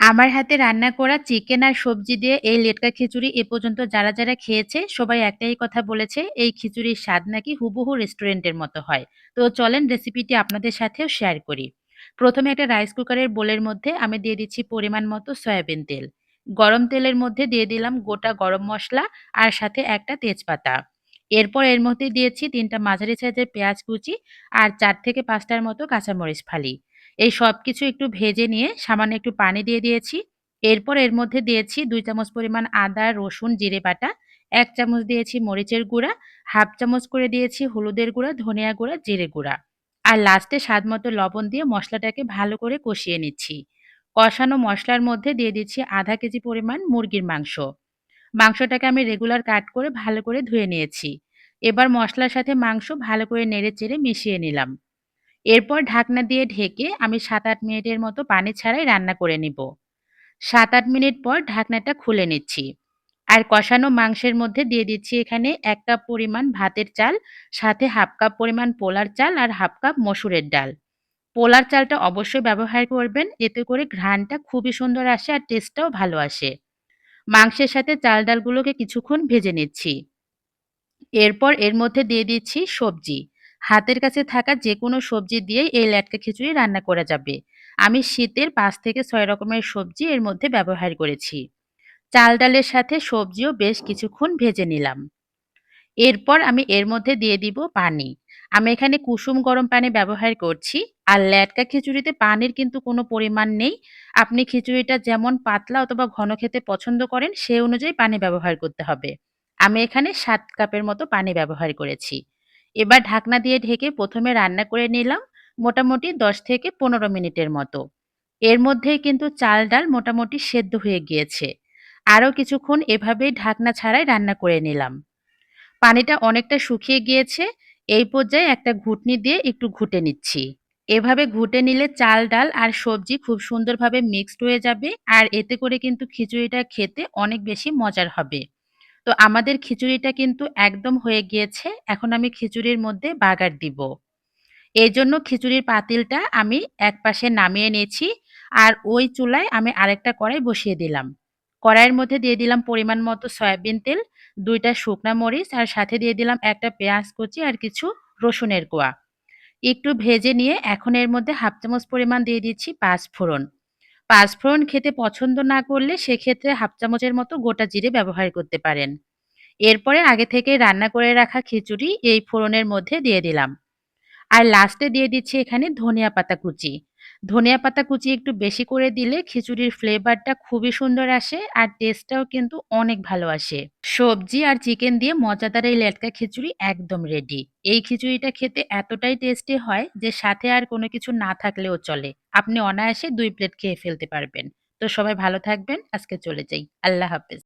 আমার হাতে রান্না করা চিকেন আর সবজি দিয়ে এই লেটকা খিচুড়ি এ পর্যন্ত যারা, যারা খেয়েছে সবাই একটাই কথা বলেছে, এই খিচুড়ির স্বাদ নাকি হুবহু রেস্টুরেন্টের মতো হয়। তো চলেন রেসিপিটি আপনাদের সাথেও শেয়ার করি। প্রথমে একটা রাইস কুকারের বোলের মধ্যে আমি দিয়ে দিচ্ছি পরিমাণ মতো সয়াবিন তেল। গরম তেলের মধ্যে দিয়ে দিলাম গোটা গরম মশলা আর সাথে একটা তেজপাতা। এরপর এর মধ্যে দিয়েছি তিনটা মাঝারি সাইজের পেঁয়াজ কুচি আর চার থেকে পাঁচটার মতো কাঁচামরিচ ফালি। এই সব কিছু একটু ভেজে নিয়ে সামান্য একটু পানি দিয়ে দিয়েছি। এরপর এর মধ্যে দিয়েছি দুই চামচ পরিমাণ আদা, রসুন, জিরে বাটা, এক চামচ দিয়েছি মরিচের গুঁড়া, হাফ চামচ করে দিয়েছি হলুদের গুঁড়া, ধনিয়া গুঁড়া, জিরে গুঁড়া। আর লাস্টে স্বাদ মতো লবণ দিয়ে মশলাটাকে ভালো করে কষিয়ে নিচ্ছি। কষানো মশলার মধ্যে দিয়ে দিচ্ছি আধা কেজি পরিমাণ মুরগির মাংস। মাংসটাকে আমি রেগুলার কাট করে ভালো করে ধুয়ে নিয়েছি। এবার মশলার সাথে মাংস ভালো করে নেড়ে-চেড়ে মিশিয়ে নিলাম। এরপর ঢাকনা দিয়ে ঢেকে আমি ৭-৮ মিনিটের মতো পানি ছাড়াই রান্না করে নিব। ৭-৮ মিনিট পর ঢাকনাটা খুলে নিচ্ছি। আর কষানো মাংসের মধ্যে দিয়ে দিচ্ছি এখানে ১ কাপ পরিমাণ ভাতের চাল, সাথে হাফ কাপ পরিমাণ পোলার চাল আর হাফ কাপ মসুরের ডাল। পোলার চালটা অবশ্যই ব্যবহার করবেন, এতে করে ঘ্রাণটা খুবই সুন্দর আসে আর টেস্টটাও ভালো আসে। মাংসের সাথে চাল ডালগুলোকে কিছুক্ষণ ভেজে নিচ্ছি। এরপর এর মধ্যে দিয়ে দিচ্ছি সবজি। হাতের কাছে থাকা যে কোনো সবজি দিয়েই এই লেটকা খিচুড়ি রান্না করা যাবে। আমি শীতের পাঁচ থেকে ছয় রকমের সবজি এর মধ্যে ব্যবহার করেছি। চাল ডালের সাথে সবজিও বেশ কিছুক্ষণ ভেজে নিলাম। এরপর আমি এর মধ্যে দিয়ে দিব পানি। আমি এখানে কুসুম গরম পানি ব্যবহার করছি। আর ল্যাটকা খিচুড়িতে পানির কিন্তু কোনো পরিমাণ নেই। আপনি খিচুড়িটা যেমন পাতলা অথবা ঘন খেতে পছন্দ করেন, সে অনুযায়ী পানি ব্যবহার করতে হবে। আমি এখানে সাত কাপের মতো পানি ব্যবহার করেছি। এবার ঢাকনা দিয়ে ঢেকে প্রথমে রান্না করে নিলাম মোটামুটি ১০ থেকে ১৫ মিনিটের মতো। এর মধ্যেই কিন্তু চাল ডাল মোটামুটি সেদ্ধ হয়ে গিয়েছে। আরও কিছুক্ষণ এভাবেই ঢাকনা ছাড়াই রান্না করে নিলাম। পানিটা অনেকটা শুকিয়ে গিয়েছে। এই পর্যায়ে একটা ঘুটনি দিয়ে একটু ঘুটে নিচ্ছি। এভাবে ঘুটে নিলে চাল ডাল আর সবজি খুব সুন্দরভাবে মিক্সড হয়ে যাবে আর এতে করে কিন্তু খিচুড়িটা খেতে অনেক বেশি মজার হবে। তো আমাদের খিচুড়িটা কিন্তু একদম হয়ে গিয়েছে। এখন আমি খিচুড়ির মধ্যে বাগার দিব। এই জন্য খিচুড়ির পাতিলটা আমি একপাশে নামিয়ে নিয়েছি আর ওই চুলায় আমি আরেকটা কড়াই বসিয়ে দিলাম। কড়াইয়ের মধ্যে দিয়ে দিলাম পরিমাণ মতো সয়াবিন তেল, ২ টা শুকনা মরিচ আর সাথে দিয়ে দিলাম একটা পেঁয়াজ কুচি আর কিছু রসুনের কোয়া। একটু ভেজে নিয়ে এখন এর মধ্যে হাফ চামচ পরিমাণ দিয়ে দিচ্ছি পাঁচফোড়ন। পাঁচফোড়ন খেতে পছন্দ না করলে সেক্ষেত্রে হাফ চামচের মতো গোটা জিরে ব্যবহার করতে পারেন। এরপরে আগে থেকে রান্না করে রাখা খিচুড়ি এই ফোড়নের মধ্যে দিয়ে দিলাম। আর লাস্টে দিয়ে দিচ্ছি এখানে ধনিয়া পাতা কুচি। ধনিয়া পাতা কুচি একটু বেশি করে দিলে খিচুড়ির ফ্লেভারটা খুবই সুন্দর আসে আর টেস্টটাও কিন্তু অনেক ভালো আসে। সবজি আর চিকেন দিয়ে মজাদার এই লেটকা খিচুড়ি একদম রেডি। এই খিচুড়িটা খেতে এতটাই টেস্টি হয় যে সাথে আর কোনো কিছু না থাকলেও চলে। আপনি অনায়াসে দুই প্লেট খেয়ে ফেলতে পারবেন। তো সবাই ভালো থাকবেন। আজকে চলে যাই। আল্লাহ হাফেজ।